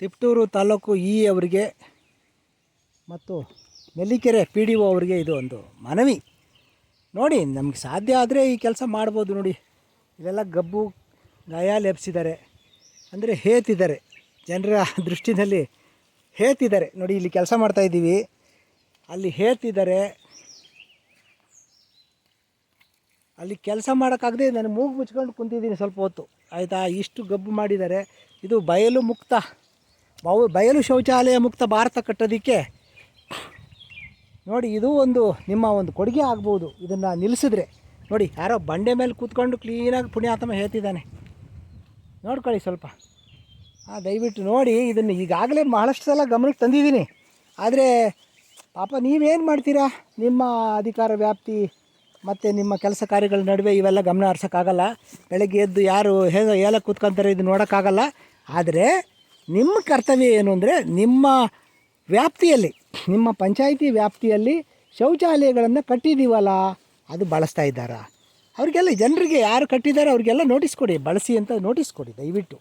Tiptur taluk E ಅವರಿಗೆ ಮತ್ತು Nellikere P D O ಅವರಿಗೆ ಇದು ಒಂದು ಮನವಿ. ನೋಡಿ, ನಮಗೆ ಸಾಧ್ಯ ಆದರೆ ಈ ಕೆಲಸ ಮಾಡ್ಬೋದು ನೋಡಿ. ಇಲ್ಲೆಲ್ಲ ಗಬ್ಬು ಗಾಯ ಲೆಪ್ಸಿದ್ದಾರೆ. ಅಂದರೆ ಹೇತಿದ್ದಾರೆ. ಜನರ ದೃಷ್ಟಿನಲ್ಲಿ ಹೇತಿದ್ದಾರೆ. ನೋಡಿ, ಇಲ್ಲಿ ಕೆಲಸ ಮಾಡ್ತಾಯಿದ್ದೀವಿ ಅಲ್ಲಿ ಹೇತಿದ್ದಾರೆ. ಅಲ್ಲಿ ಕೆಲಸ ಮಾಡೋಕ್ಕಾಗದೆ ನಾನು ಮೂಗು ಮುಚ್ಕೊಂಡು ಕುಂತಿದ್ದೀನಿ ಸ್ವಲ್ಪ ಹೊತ್ತು. ಆಯಿತಾ? ಇಷ್ಟು ಗಬ್ಬು ಮಾಡಿದ್ದಾರೆ. ಇದು ಬಯಲು ಮುಕ್ತ ಬವು ಬಯಲು ಶೌಚಾಲಯ ಮುಕ್ತ ಭಾರತ ಕಟ್ಟೋದಕ್ಕೆ ನೋಡಿ ಇದು ಒಂದು ನಿಮ್ಮ ಒಂದು ಕೊಡುಗೆ ಆಗ್ಬೋದು ಇದನ್ನು ನಿಲ್ಲಿಸಿದ್ರೆ. ನೋಡಿ ಯಾರೋ ಬಂಡೆ ಮೇಲೆ ಕೂತ್ಕೊಂಡು ಕ್ಲೀನಾಗಿ ಪುಣ್ಯಾತ್ಮ ಹೇಳ್ತಿದ್ದಾನೆ. ನೋಡ್ಕೊಳ್ಳಿ ಸ್ವಲ್ಪ. ಹಾಂ ದಯವಿಟ್ಟು ನೋಡಿ ಇದನ್ನು ಈಗಾಗಲೇ ಬಹಳಷ್ಟು ಸಲ ಗಮನಕ್ಕೆ ತಂದಿದ್ದೀನಿ. ಆದರೆ ಪಾಪ ನೀವೇನು ಮಾಡ್ತೀರಾ? ನಿಮ್ಮ ಅಧಿಕಾರ ವ್ಯಾಪ್ತಿ ಮತ್ತು ನಿಮ್ಮ ಕೆಲಸ ಕಾರ್ಯಗಳ ನಡುವೆ ಇವೆಲ್ಲ ಗಮನ ಹರ್ಸೋಕ್ಕಾಗಲ್ಲ. ಬೆಳಗ್ಗೆ ಎದ್ದು ಯಾರು ಹೇಗೆ ಹೇಳಕ್ಕೆ ಕೂತ್ಕೊಂತಾರೆ ಇದು ನೋಡೋಕ್ಕಾಗಲ್ಲ. ಆದರೆ ನಿಮ್ಮ ಕರ್ತವ್ಯ ಏನು ಅಂದರೆ ನಿಮ್ಮ ವ್ಯಾಪ್ತಿಯಲ್ಲಿ, ನಿಮ್ಮ ಪಂಚಾಯಿತಿ ವ್ಯಾಪ್ತಿಯಲ್ಲಿ ಶೌಚಾಲಯಗಳನ್ನು ಕಟ್ಟಿದ್ದೀವಲ್ಲ ಅದು ಬಳಸ್ತಾ ಇದ್ದಾರಾ? ಅವರಿಗೆಲ್ಲ, ಜನರಿಗೆ ಯಾರು ಕಟ್ಟಿದ್ದಾರೆ ಅವರಿಗೆಲ್ಲ ನೋಟಿಸ್ ಕೊಡಿ, ಬಳಸಿ ಅಂತ ನೋಟಿಸ್ ಕೊಡಿ, ದಯವಿಟ್ಟು.